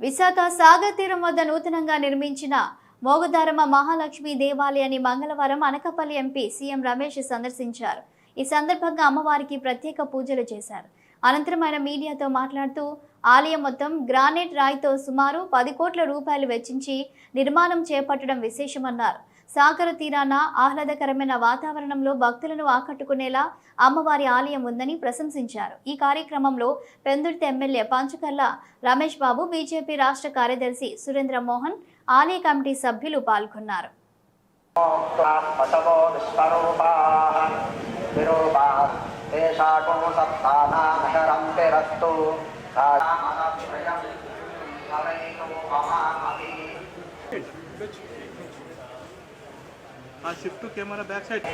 విశాఖ సాగర్ తీరం వద్ద నూతనంగా నిర్మించిన మోగదారమ మహాలక్ష్మి దేవాలయాన్ని మంగళవారం అనకపల్లి ఎంపీ సీఎం రమేష్ సందర్శించారు. ఈ సందర్భంగా అమ్మవారికి ప్రత్యేక పూజలు చేశారు. అనంతరం ఆయన మీడియాతో మాట్లాడుతూ ఆలయం మొత్తం గ్రానైట్ రాయితో సుమారు పది కోట్ల రూపాయలు వెచ్చించి నిర్మాణం చేపట్టడం విశేషమన్నారు. సాగర తీరాన ఆహ్లాదకరమైన వాతావరణంలో భక్తులను ఆకట్టుకునేలా అమ్మవారి ఆలయం ఉందని ప్రశంసించారు. ఈ కార్యక్రమంలో పెందుర్తి ఎమ్మెల్యే పంచకర్ల రమేష్ బాబు బీజేపీ రాష్ట్ర కార్యదర్శి సురేంద్ర మోహన్ ఆలయ కమిటీ సభ్యులు పాల్గొన్నారు. పశవో ఆ shift camera back side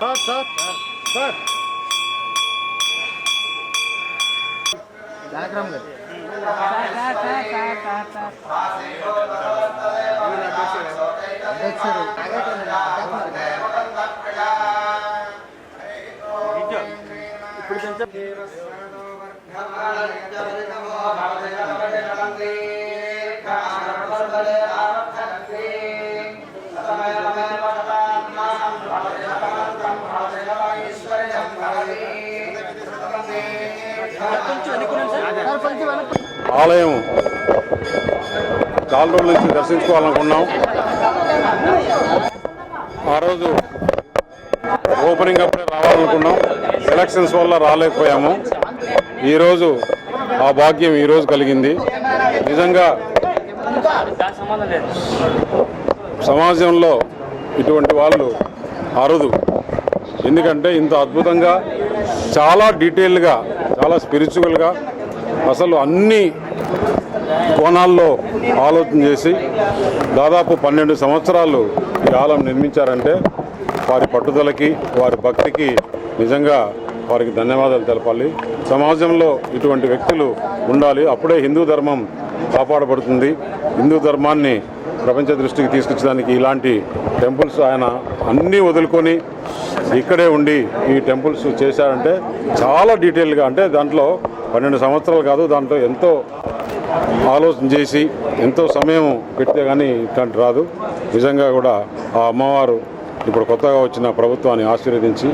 sir sir sir ఇప్పుడు ఆలయం చాలా రోజుల నుంచి దర్శించుకోవాలనుకున్నాం. ఆ రోజు ఓపెనింగ్ అప్పుడే రావాలనుకున్నాం. ఎలక్షన్స్ వల్ల రాలేకపోయాము. ఈరోజు ఆ భాగ్యం ఈరోజు కలిగింది. నిజంగా సమాజంలో ఇటువంటి వాళ్ళు అరుదు. ఎందుకంటే ఇంత అద్భుతంగా చాలా డీటెయిల్గా చాలా స్పిరిచువల్గా అసలు అన్ని కోణాల్లో ఆలోచన చేసి దాదాపు పన్నెండు సంవత్సరాలు ఈ ఆలయం నిర్మించారంటే వారి పట్టుదలకి వారి భక్తికి నిజంగా వారికి ధన్యవాదాలు తెలపాలి. సమాజంలో ఇటువంటి వ్యక్తులు ఉండాలి. అప్పుడే హిందూ ధర్మం కాపాడబడుతుంది. హిందూ ధర్మాన్ని ప్రపంచ దృష్టికి తీసుకొచ్చడానికి ఇలాంటి టెంపుల్స్ ఆయన అన్నీ వదులుకొని ఇక్కడే ఉండి ఈ టెంపుల్స్ చేశారంటే చాలా డీటెయిల్గా అంటే దాంట్లో పన్నెండు సంవత్సరాలు కాదు దాంట్లో ఎంతో ఆలోచన చేసి ఎంతో సమయం పెడితే కానీ ఇట్లాంటి రాదు. నిజంగా కూడా ఆ అమ్మవారు ఇప్పుడు కొత్తగా వచ్చిన ప్రభుత్వాన్ని ఆశీర్వదించి